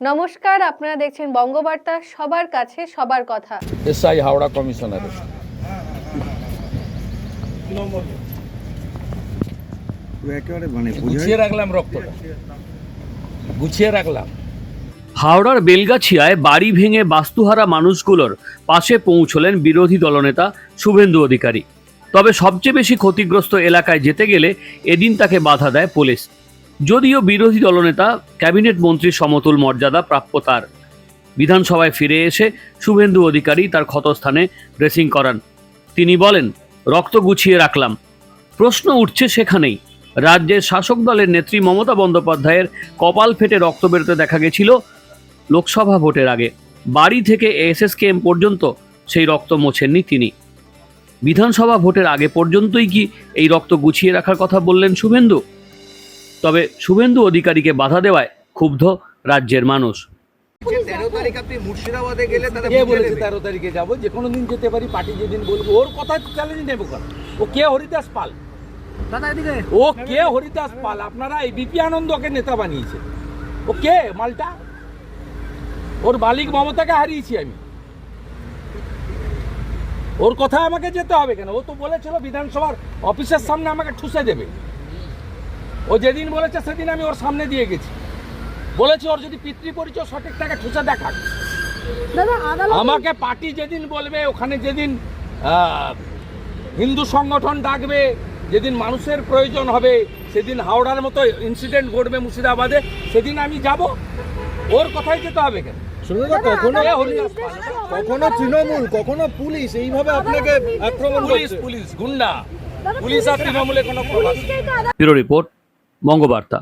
নমস্কার আপনারা দেখছেন বঙ্গবার্তা সবার কাছে সবার কথা। এসআই হাওড়া কমিশনারের। একেবারে মানে গুছিয়ে রাখলাম রক্তটা গুছিয়ে রাখলাম। হাওড়ার বেলগাছিয়ায় বাড়ি ভেঙে বাস্তুহারা মানুষগুলোর পাশে পৌঁছলেন বিরোধী দলনেতা শুভেন্দু অধিকারী। তবে সবচেয়ে বেশি ক্ষতিগ্রস্ত এলাকায় যেতে গেলে এদিন তাকে বাধা দেয় পুলিশ। যদিও বিরোধী দলনেতা, ক্যাবিনেট মন্ত্রীর সমতুল মর্যাদা প্রাপ্য তার। বিধানসভায় ফিরে এসে শুভেন্দু অধিকারী তার ক্ষতস্থানে ড্রেসিং করান। তিনি বলেন, রক্ত গুছিয়ে রাখলাম। প্রশ্ন উঠছে সেখানেই। রাজ্যের শাসক দলের নেত্রী মমতা বন্দ্যোপাধ্যায়ের কপাল ফেটে রক্ত বেরোতে দেখা গেছিল লোকসভা ভোটের আগে। বাড়ি থেকে এসএসকেএম পর্যন্ত সেই রক্ত মোছেননি তিনি। বিধানসভা ভোটের আগে পর্যন্তই কি এই রক্ত গুছিয়ে রাখার কথা বললেন শুভেন্দু? তবে শুভেন্দু অধিকারীকে বাধা দেওয়ায় ক্ষুব্ধ রাজ্যের মানুষ। তেরো তারিখ আপনি মুর্শিদাবাদে গেলে তারা কে বুঝে বলেছে নেবে। তেরো তারিখে যাব? যে কোনো দিন যেতে পারি পার্টি যেদিন বলব। ওর কথা চ্যালেঞ্জ নেব ও কে হরিদাস পাল? ও কে হরিদাস পাল? আপনারা এই বিপি আনন্দকে নেতা বানিয়েছে। ও কে? মালটা? ওর মালিক মমতাকে হারিয়েছি আমি। ওর কথা আমাকে যেতে হবে কেন? ও তো বলেছিল বিধানসভার অফিসের সামনে আমাকে ঠুসে দেবে। ও যেদিন বলেছে সেদিন আমি ওর সামনে দিয়ে গেছি। বলেছি ওর যদি পিতৃ পরিচয় সঠিক টাকা ঠুসে দেখাক। আমাকে পার্টি যেদিন বলবে ওখানে যেদিন হিন্দু সংগঠন ডাকবে যেদিন মানুষের প্রয়োজন হবে সেদিন হাওড়ার মতো ইনসিডেন্ট ঘটবে মুর্শিদাবাদে সেদিন আমি যাব। ওর কথাই যেতে হবে কেন? কখনো তৃণমূল কখনো পুলিশ এইভাবে আপনাকে আক্রমণ পুলিশ পুলিশ গুন্ডা। পুলিশ আর তৃণমূলে কোনো রিপোর্ট। বঙ্গবার্তা